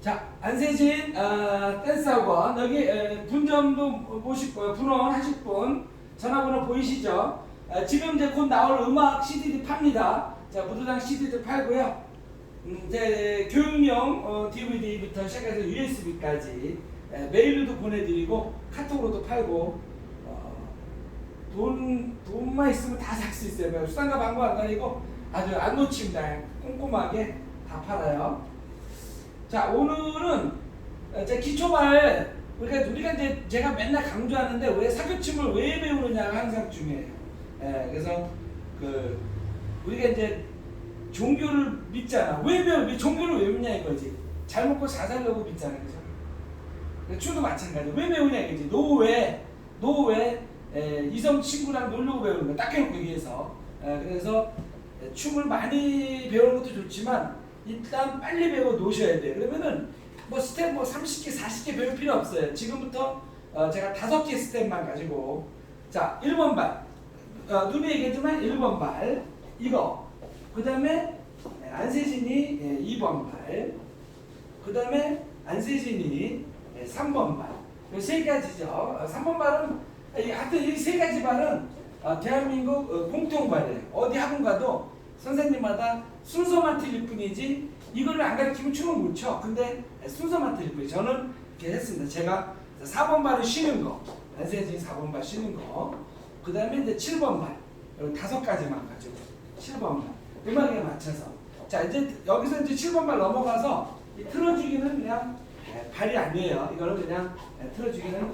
자, 안세진 어, 댄스학원 여기 에, 분점도 보시고요. 분원 하실 분 전화번호 보이시죠? 어, 지금 이제 곧 나올 음악 CD도 팝니다. 자, 무도장 CD도 팔고요. 음, 이제 교육용 어, DVD부터 시작해서 USB까지 메일로도 보내드리고 카톡으로도 팔고 어, 돈 돈만 있으면 다 살 수 있어요. 수단과 방법 안 가리고 아주 안 놓칩니다. 꼼꼼하게 다 팔아요. 자 오늘은 어, 제 기초발 우리가 우리가 이제 제가 맨날 강조하는데 왜 사교침을 왜 배우느냐가 항상 중요해요. 예, 그래서 그 우리가 이제 종교를 믿잖아. 왜? 왜 종교를 왜 믿냐 이거지. 잘 먹고 잘 살려고 믿잖아, 그죠? 춤도 마찬가지. 왜 배우냐 이거지. 노왜 노왜 에, 이성 친구랑 놀려고 배우는 거야. 딱 해놓고 얘기해서. 에, 그래서 에, 춤을 많이 배우는 것도 좋지만 일단 빨리 배워 놓으셔야 돼. 그러면은 뭐 스텝 뭐 30개, 40개 배울 필요 없어요. 지금부터 어, 제가 다섯 개 스텝만 가지고 자 1번 발 어, 누누이 얘기했지만 1번 발 이거 그 다음에 안세진이 예, 2번 발 그 다음에 안세진이 예, 3번 발. 이세 가지죠. 어, 3번 발은 이 하여튼 이 세 가지 발은 어, 대한민국 어, 공통 발이에요. 어디 학원 가도 선생님마다 순서만 틀릴 뿐이지 이거를 안 가르치면 춤을 못 춰. 근데 순서만 틀릴 뿐이에요. 저는 이렇게 했습니다. 제가 4번 발은 쉬는 거. 안세진 4번 발 쉬는 거. 그 다음에 이제 7번 발. 다섯 가지만 가지고 7번 발. 음악에 맞춰서. 자 이제 여기서 이제 7번 발 넘어가서 이 틀어주기는 그냥 에, 발이 아니에요. 이거는 그냥 에, 틀어주기는 에,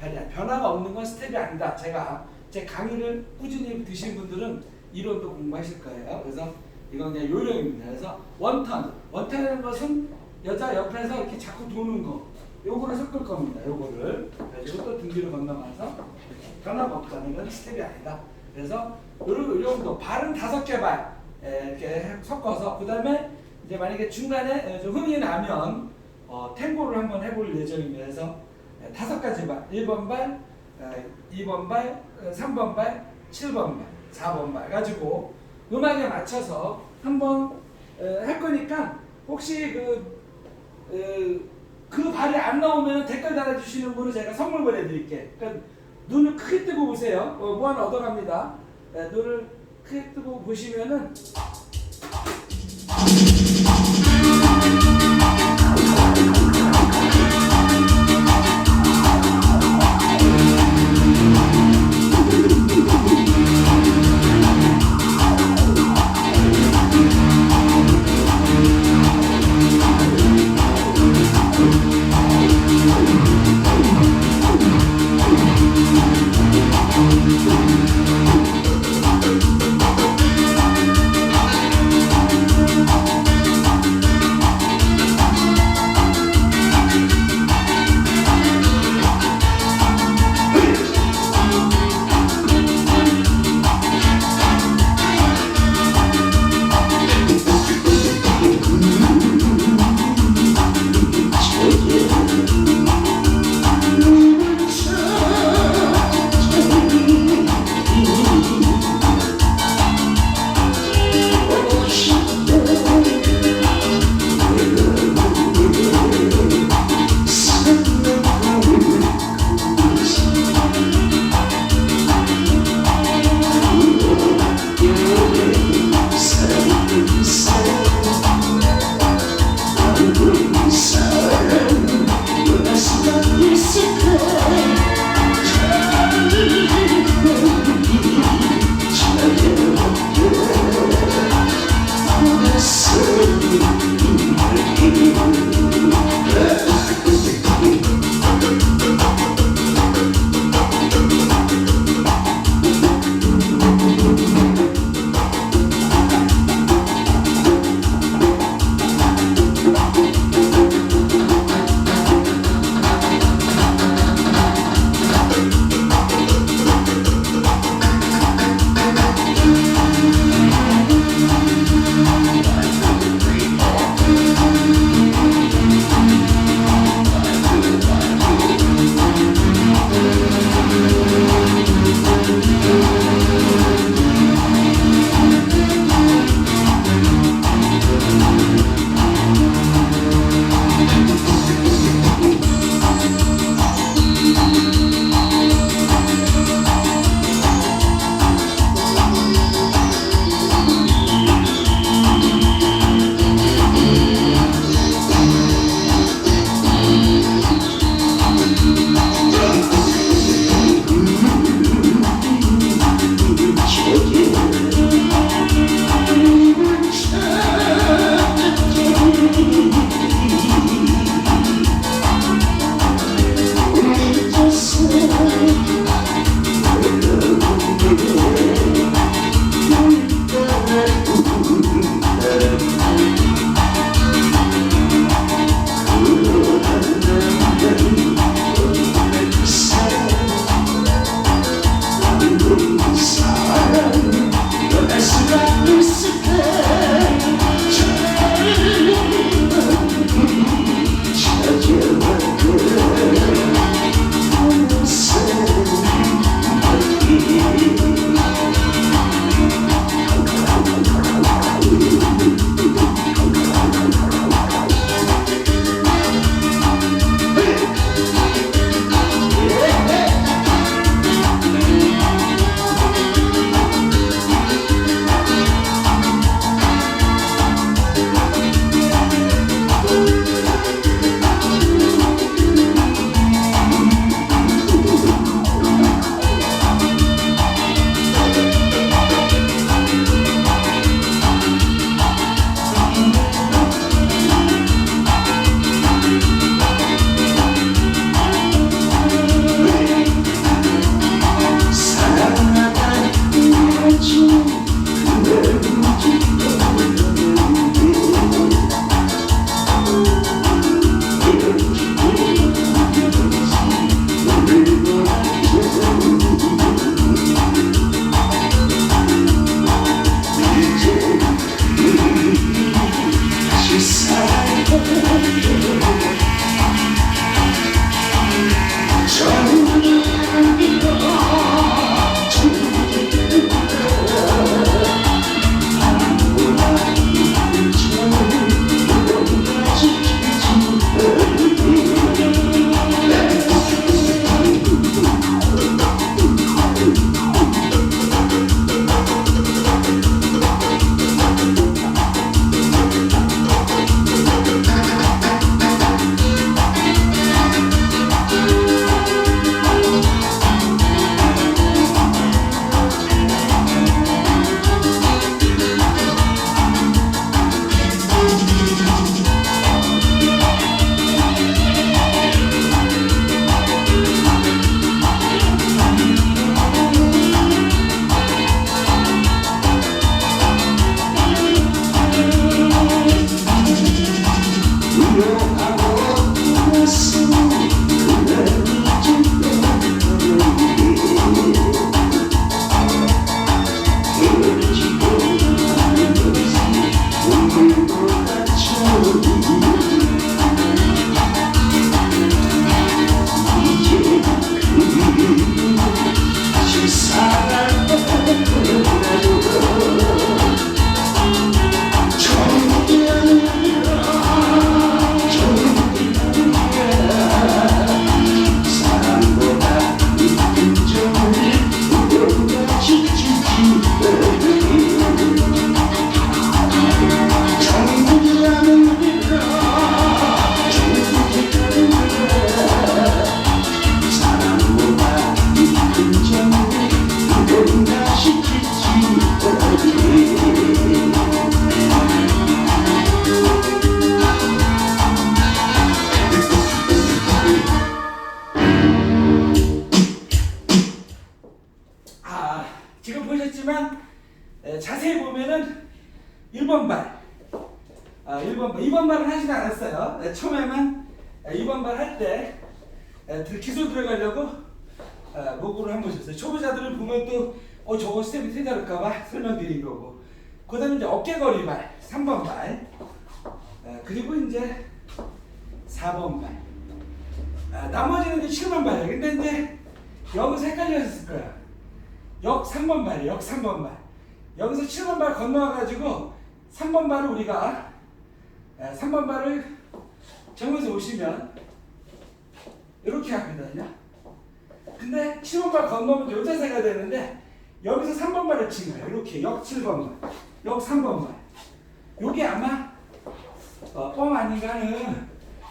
발이. 변화가 없는 건 스텝이 아니다. 제가 제 강의를 꾸준히 드신 분들은 이론도 공부하실 거예요. 그래서 이건 그냥 요령입니다. 그래서 원턴. 원턴이라는 것은 여자 옆에서 이렇게 자꾸 도는 거. 요거를 섞을 겁니다. 요거를. 그래서 또 등 뒤로 건너가서 변화가 없다는 건 스텝이 아니다. 그래서 요런 요정도 발은 다섯 개 발. 에, 이렇게 섞어서 그 다음에 이제 만약에 중간에 에, 좀 흥이 나면 어, 탱고를 한번 해볼 예정입니다. 그래서 에, 다섯 가지 발, 1번 발, 에, 2번 발, 에, 3번 발, 7번 발, 4번 발 가지고 음악에 맞춰서 한번 에, 할 거니까 혹시 그, 에, 그 발이 안 나오면 댓글 달아주시는 분은 제가 선물 보내드릴게. 그러니까 눈을 크게 뜨고 보세요. 어, 뭐 하나 얻어갑니다. 에, 눈을 크게 뜨고 보시면은 사랑 널 수가 있을까 자세히 보면은 1번 발, 아, 1번 발, 2번 발은 하지도 않았어요. 에, 처음에만 에, 2번 발 할 때 기술 들어가려고 아, 목으로 한 보셨어요. 초보자들을 보면 또 어, 저거 스텝이 틀려질까봐 설명드린 거고. 그 다음에 이제 어깨거리 발, 3번 발. 아, 그리고 이제 4번 발. 아, 나머지는 이제 7번 발이에요. 근데 이제 여기서 헷갈렸을 거야. 역 3번 발, 역 3번 발. 여기서 7번 발 건너와가지고 3번 발을 우리가 에, 3번 발을 정면에서 오시면 이렇게 하거든요. 근데 7번 발 건너면 요 자세가 되는데 여기서 3번 발을 친 거예요. 이렇게 역 7번 발, 역 3번 발. 요게 아마 어, 뻥 아닌가 하는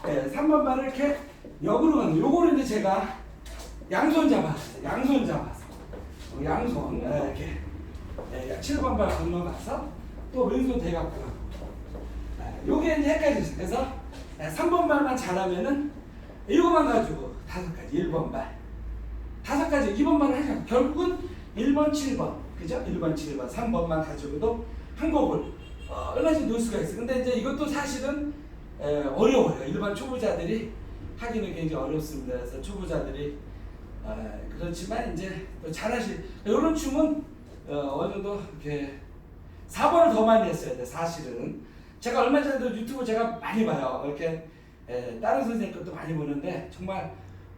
예, 3번 발을 이렇게 역으로 가는 요거를 이제 제가 양손 잡았어요. 양손 잡아서 어, 양손 예, 이렇게 예, 7번 발 건너가서 또 왼손 가고 예, 요게 이제 헷갈리죠. 그래서 예, 3번 발만 잘하면은 이거만 가지고 다섯 가지 1번 발 다섯 가지 2번 발을 하죠. 결국은 1번, 7번 그죠? 1번, 7번 3번만 가지고도 한 곡을 어, 얼마든지 놓을 수가 있어요. 근데 이제 이것도 사실은 에, 어려워요. 일반 초보자들이 하기는 굉장히 어렵습니다. 그래서 초보자들이 어, 그렇지만 이제 또 잘하실 이런 춤은 어, 어느 정도 이렇게 4번을 더 많이 했어야 돼 사실은. 제가 얼마 전에도 유튜브 제가 많이 봐요. 이렇게 에, 다른 선생님 것도 많이 보는데 정말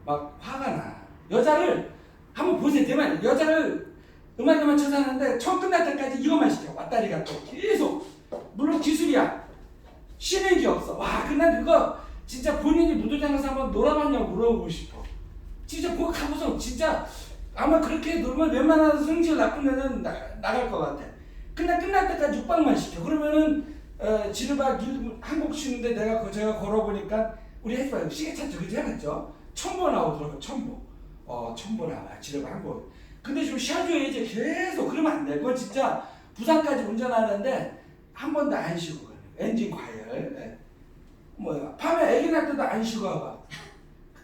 막 화가 나. 여자를 한번 보세요. 대만 여자를 음악에만 쳐서 하는데 처음 끝날 때까지 이것만 시켜. 왔다리가 또 계속. 물론 기술이야. 쉬는 게 없어. 와 그날 그거 진짜 본인이 무도장 가서 한번 놀아봤냐고 물어보고 싶어. 진짜 그거 가고서 진짜 아마 그렇게 놀면 웬만한 성질 애는 나, 나갈 것 같아. 근데 끝날 때까지 육박만 시켜. 그러면은 어, 지르박 한곡 쉬는데 내가 그 제가 걸어보니까 우리 해봐요. 시계 찾죠. 그지 해봤죠? 천보 나오더라고 천보. 어 천보 나와 지르박 한 곡. 근데 좀 쉬어줘야지 계속 그러면 안 돼. 그건 진짜 부산까지 운전하는데 한 번도 안 쉬고 거야. 엔진 과열. 예. 뭐야 밤에 애기 낳을 때도 안 쉬고 와봐.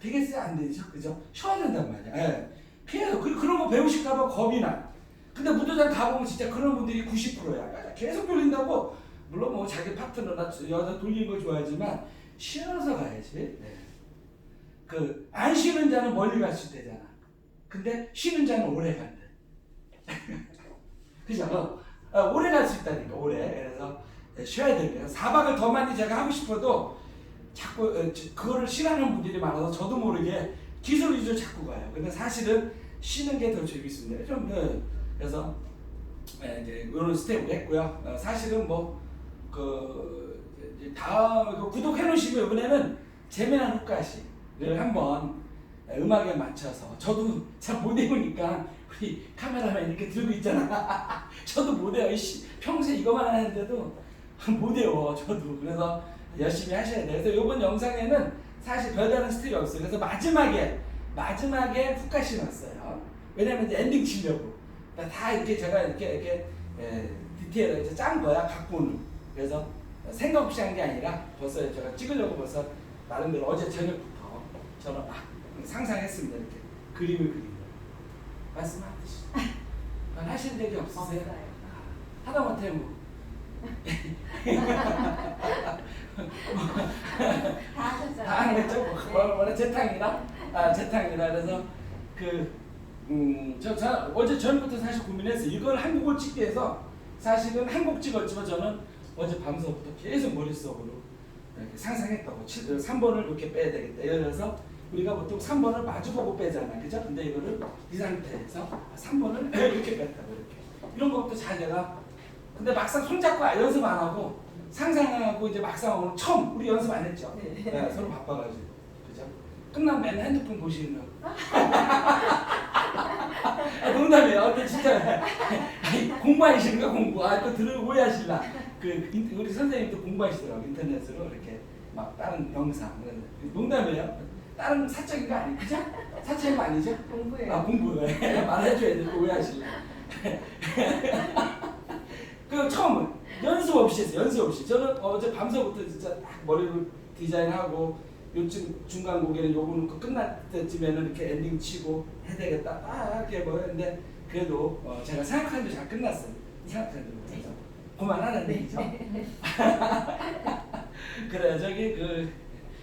되겠어요? 안 되죠? 그죠? 쉬어야 된단 말이야. 예. 계속 그, 그런 거 배우실까봐 겁이 나. 근데 무도장 가보면 진짜 그런 분들이 90%야. 계속 돌린다고. 물론 뭐 자기 파트너나 여자 돌리는 거 좋아하지만 쉬어서 가야지. 네. 그안 쉬는 자는 멀리 갈 수 있대잖아. 근데 쉬는 자는 오래 간대. 그죠? 어, 오래 갈 수 있다니까 오래. 그래서 네, 쉬어야 됩니다. 4박을 더 많이 제가 하고 싶어도 자꾸 어, 저- 그거를 싫어하는 분들이 많아서 저도 모르게 기술 위주로 자꾸 가요. 근데 사실은 쉬는 게 더 재밌습니다. 좀 네. 그래서 네, 이제 이런 스텝을 했고요. 어, 사실은 뭐그 다음 그 구독해 놓으시고 이번에는 재미난 후가시를 한번 음악에 맞춰서 저도 잘 못 외우니까 우리 카메라맨 이렇게 들고 있잖아. 저도 못. 이씨, 평소에 이거만 하는데도 못 외워. 저도 그래서 열심히 하셔야 돼요. 그래서 이번 영상에는 사실 별다른 스틸이 없어요. 그래서 마지막에 마지막에 훅가시 넣었어요. 왜냐면 이제 엔딩 치려고. 그러니까 다 이렇게 제가 이렇게 이렇게 에, 디테일을 이제 짠 거야 각본을. 그래서 생각 없이 한 게 아니라 벌써 제가 찍으려고 벌써 나름대로 어제 저녁부터 저는 막 상상했습니다. 이렇게 그림을 거예요. 말씀하듯이. 하신 적이 없으세요? 없어요. 하다못해 뭐. 다 하셨어요. 다 하겠죠? 뭐, 네. 뭐, 뭐라 재탕이라? 아, 재탕이라. 그래서 그, 음, 저, 저 어제 전부터 사실 고민했어요. 이걸 한 곡을 찍기 위해서 사실은 한 곡 찍었지만 저는 어제 밤새부터 계속 머릿속으로 이렇게 상상했다고 3번을 이렇게 빼야 되겠다. 들어서 우리가 보통 3번을 마주보고 빼잖아. 그죠? 근데 이거를 이 상태에서 3번을 이렇게 뺐다고 이렇게. 이런 것도 자기가 근데 막상 손잡고 연습 안 하고 상상하고 이제 막상 오늘 처음 우리 연습 안 했죠? 네. 네, 서로 바빠가지고? 끝나면 맨날 핸드폰 보시는 거. 아, 농담이에요. 근데 진짜 아니, 공부하시는가 공부. 아 또 들으 오해하실라. 그 인- 우리 선생님도 공부하시더라고 인터넷으로 이렇게 막 다른 영상. 농담이에요. 다른 사적인 거 아니 그죠? 사적인 거 아니죠? 공부예요. 아 공부해 말해줘야 돼 오해하실라. 그 처음은 연습 없이 했어요. 연습 없이. 저는 어제 밤새부터 진짜 딱 머리를 디자인하고 요즘 중간 고개는 요거 넣고 끝날 때쯤에는 이렇게 엔딩 치고 해야 되겠다. 아 이렇게 뭐 했는데 그래도 어, 제가 생각한 대로 잘 끝났어요. 생각한 대로 그래서 그만하는 얘기죠. 그래 저기 그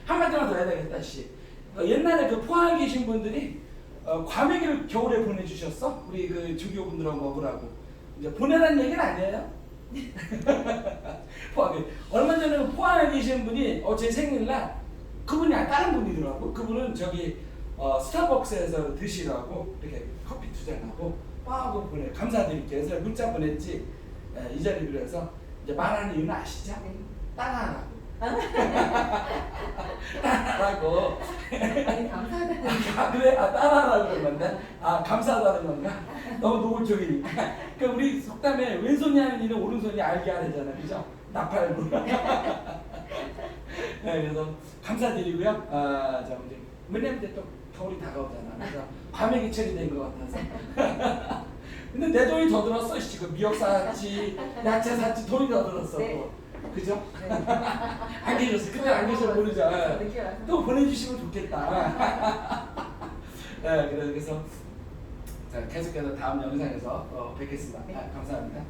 한마디만 더 해야 되겠다 씨. 어, 옛날에 그 포항에 계신 분들이 어, 과메기를 겨울에 보내주셨어. 우리 그 주교분들하고 먹으라고. 이제 보내라는 얘기는 아니에요. 포항에 얼마 전에 그 포항에 계신 분이 어, 제 생일날 그분이 아니, 다른 분이더라고. 그분은 저기 어, 스타벅스에서 드시라고 이렇게 커피 두 잔하고 빵하고 보내 감사드릴게요. 그래서 문자 보냈지. 예, 이 자리 빌어서 이제 말하는 이유는 아시죠? 네. 따라 하라고. 따라하라고. 아니 감사하다는 아 그래? 아 그런 건데? 아 감사하다는 건가? 너무 노골적이니까 그 우리 속담에 왼손이 하는 일은 오른손이 알게 하잖아 그죠? 나팔로 네, 그래서 감사드리고요 아 자 이제 왜냐면 이제 또 겨울이 다가오잖아 그래서 과메기 처리된 것 같아서 근데 내 돈이 더 들었어 씨. 그 미역 샀지 야채 샀지 돈이 더 들었어 네. 그죠? 네. 안 계셨어 그때 안 계셔 모르죠. 또 보내주시면 좋겠다. 네, 그래서 자, 계속해서 다음 영상에서 어, 뵙겠습니다. 아, 감사합니다.